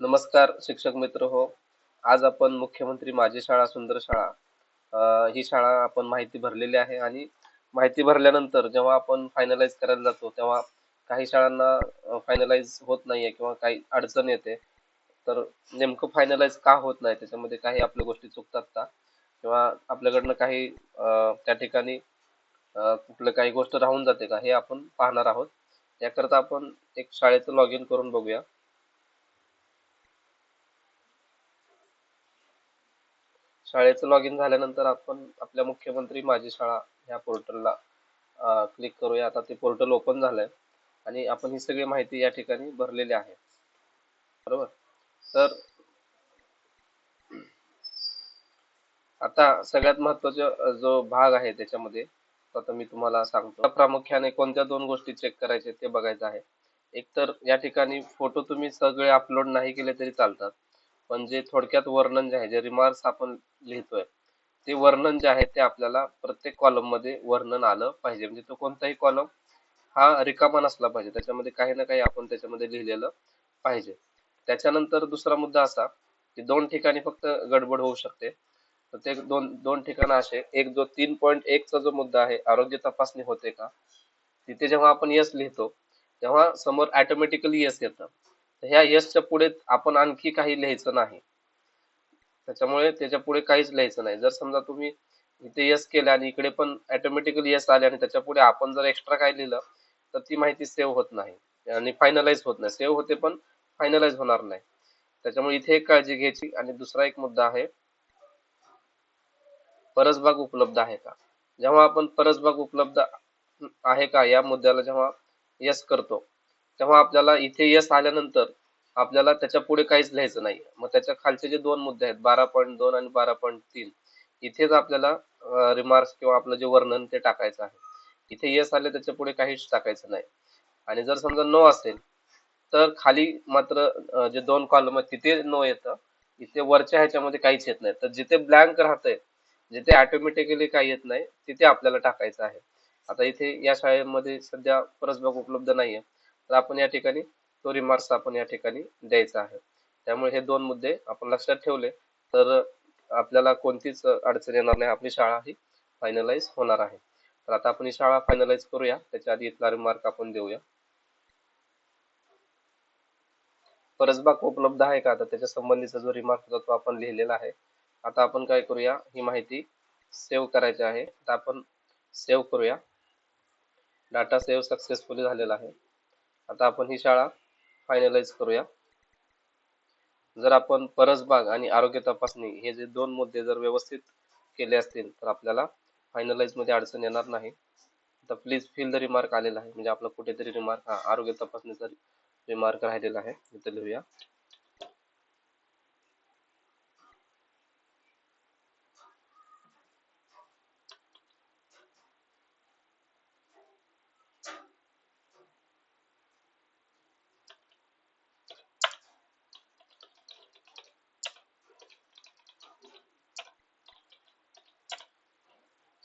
नमस्कार शिक्षक मित्र हो. आज आपण मुख्यमंत्री माझी शाळा सुंदर शाळा ही शाळा आपण माहिती भरलेली आहे आणि माहिती भरल्यानंतर जेव्हा आपण फायनलाइज करायला जातो तेव्हा काही शाळांना फायनलाइज होत नाहीये किंवा काही अडचण येते. तर नेमकं फायनलाइज का होत नाही त्याच्यामध्ये काही आपल्या गोष्टी चुकतात का? किंवा आपल्याकडनं काही त्या ठिकाणी कुठलं काही गोष्ट राहून जाते का? हे आपण पाहणार आहोत. याकरता आपण एक शाळेचं लॉग इन करून बघूया. शाळेचं लॉग इन झाल्यानंतर आपण आपल्या मुख्यमंत्री माझी शाळा ह्या पोर्टलला क्लिक करूया. आता ते पोर्टल ओपन झालंय आणि आपण ही सगळी माहिती या ठिकाणी भरलेली आहे. बरोबर? तर आता सगळ्यात महत्त्वाचा जो भाग आहे त्याच्यामध्ये आता मी तुम्हाला सांगतो. प्रामुख्याने कोणत्या दोन गोष्टी चेक करायच्या ते बघायचं आहे. एक तर या ठिकाणी फोटो तुम्ही सगळे अपलोड नाही केले तरी चालतात. पण जे थोडक्यात वर्णन जे आहे जे रिमार्क्स आपण लिहितोय ते वर्णन जे आहे ते आपल्याला प्रत्येक कॉलममध्ये वर्णन आलं पाहिजे. म्हणजे तो कोणताही कॉलम हा रिकामा नसला पाहिजे. त्याच्यामध्ये काही ना काही आपण त्याच्यामध्ये लिहिलेलं पाहिजे. त्याच्यानंतर दुसरा मुद्दा असा की दोन ठिकाणी फक्त गडबड होऊ शकते. तर ते दोन दोन ठिकाण असे. एक जो तीन पॉईंट चा जो मुद्दा आहे आरोग्य तपासणी होते का? तिथे जेव्हा आपण यस लिहितो तेव्हा समोर ऑटोमॅटिकली यस येतं. ह्या यशच्या पुढे आपण आणखी काही लिहायचं नाही. त्याच्यामुळे त्याच्या पुढे काहीच लिहायचं नाही. जर समजा तुम्ही इथे यस केलं आणि इकडे पण ऑटोमॅटिकली यस आले आणि त्याच्या पुढे आपण जर एक्स्ट्रा काय लिहिलं तर ती माहिती सेव्ह होत नाही. आणि फायनलाइज होत नाही. सेव्ह होते पण फायनलाइज होणार नाही. त्याच्यामुळे इथे एक काळजी घ्यायची आणि दुसरा एक मुद्दा आहे परसबाग उपलब्ध आहे का? जेव्हा आपण परसबाग उपलब्ध आहे का या मुद्द्याला जेव्हा यस करतो तेव्हा आपल्याला इथे यस आल्यानंतर आपल्याला त्याच्या पुढे काहीच लिहायचं नाही. मग त्याच्या खालचे जे दोन मुद्दे आहेत बारा पॉईंट दोन आणि बारा पॉईंट तीन इथेच आपल्याला रिमार्क्स किंवा आपलं जे वर्णन ते टाकायचं आहे. इथे यस आले त्याच्या पुढे काहीच टाकायचं नाही. आणि जर समजा नो असेल तर खाली मात्र जे दोन कॉलम आहेत तिथे नो येतं. इथे वरच्या ह्याच्यामध्ये काहीच येत नाही. तर जिथे ब्लँक राहतंय जिथे ऑटोमॅटिकली काही येत नाही तिथे आपल्याला टाकायचं आहे. आता इथे या शाळेमध्ये सध्या परसबाग उपलब्ध नाहीये. तर आपण या ठिकाणी तो रिमार्क्स आपण या ठिकाणी द्यायचा आहे. त्यामुळे हे दोन मुद्दे आपण लक्षात ठेवले तर आपल्याला कोणतीच अडचण येणार नाही. आपली शाळा ही फायनलाइज होणार आहे. तर आता आपण ही शाळा फायनलाइज करूया. त्याच्या आधी इथला रिमार्क आपण देऊया. परसबाग उपलब्ध आहे का? आता त्याच्या संबंधीचा जो रिमार्क होता तो आपण लिहिलेला आहे. आता आपण काय करूया? ही माहिती सेव्ह करायची आहे. तर आपण सेव्ह करूया. डाटा सेव्ह सक्सेसफुली झालेला आहे. आता आपण ही शाळा फायनलाइज करूया. जर आपण परसबाग आणि आरोग्य तपासणी हे जे दोन मुद्दे जर व्यवस्थित केले असतील तर आपल्याला फायनलाइजमध्ये अडचण येणार नाही. आता प्लीज फिल द रिमार्क आलेला आहे. म्हणजे आपला कुठेतरी रिमार्क हा आरोग्य तपासणीचा रिमार्क राहिलेला आहे. इथे लिहूया.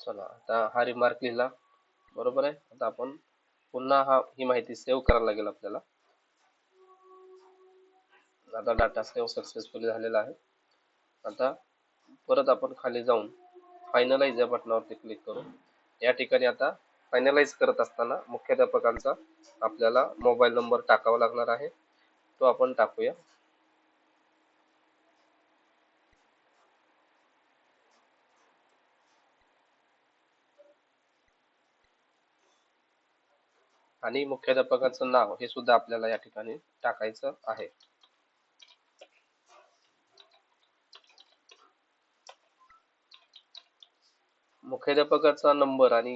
चला आता हा रिमार्क लिहिला. बरोबर आहे? आता आपण पुन्हा हा ही माहिती सेव्ह करायला लागेल आपल्याला. आता डाटा सेव्ह सक्सेसफुली झालेला आहे. आता परत आपण खाली जाऊन फायनलाइज या बटनावरती क्लिक करू या ठिकाणी आता फायनलाइज करत असताना मुख्याध्यापकांचा आपल्याला मोबाईल नंबर टाकावा लागणार आहे. तो आपण टाकूया. आणि मुख्याध्यापकाचं नाव हे सुद्धा आपल्याला या ठिकाणी टाकायचं आहे. मुख्याध्यापकाचा नंबर आणि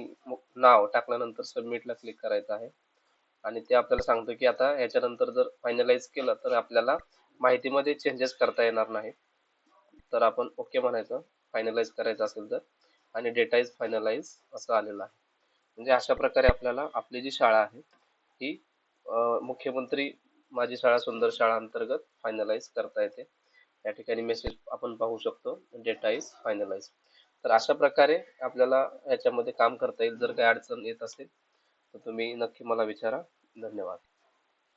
नाव टाकल्यानंतर सबमिटला क्लिक करायचं आहे. आणि ते आपल्याला सांगतो की आता याच्यानंतर जर फायनलाइज केलं तर आपल्याला माहितीमध्ये चेंजेस करता येणार नाही. तर आपण ओके म्हणायचं फायनलाइज करायचं असेल तर. आणि डेटा इज फायनलाइज असं आलेलं आहे. म्हणजे अशा प्रकारे आपल्याला आपली जी शाळा आहे ही मुख्यमंत्री माझी शाळा सुंदर शाळा अंतर्गत फायनलाइज करता येते. या ठिकाणी मेसेज आपण पाहू शकतो. डेटा इज फायनलाइज तर अशा प्रकारे आपल्याला याच्यामध्ये काम करता येईल. जर काही अडचण येत असेल तर तुम्ही नक्की मला विचारा. धन्यवाद.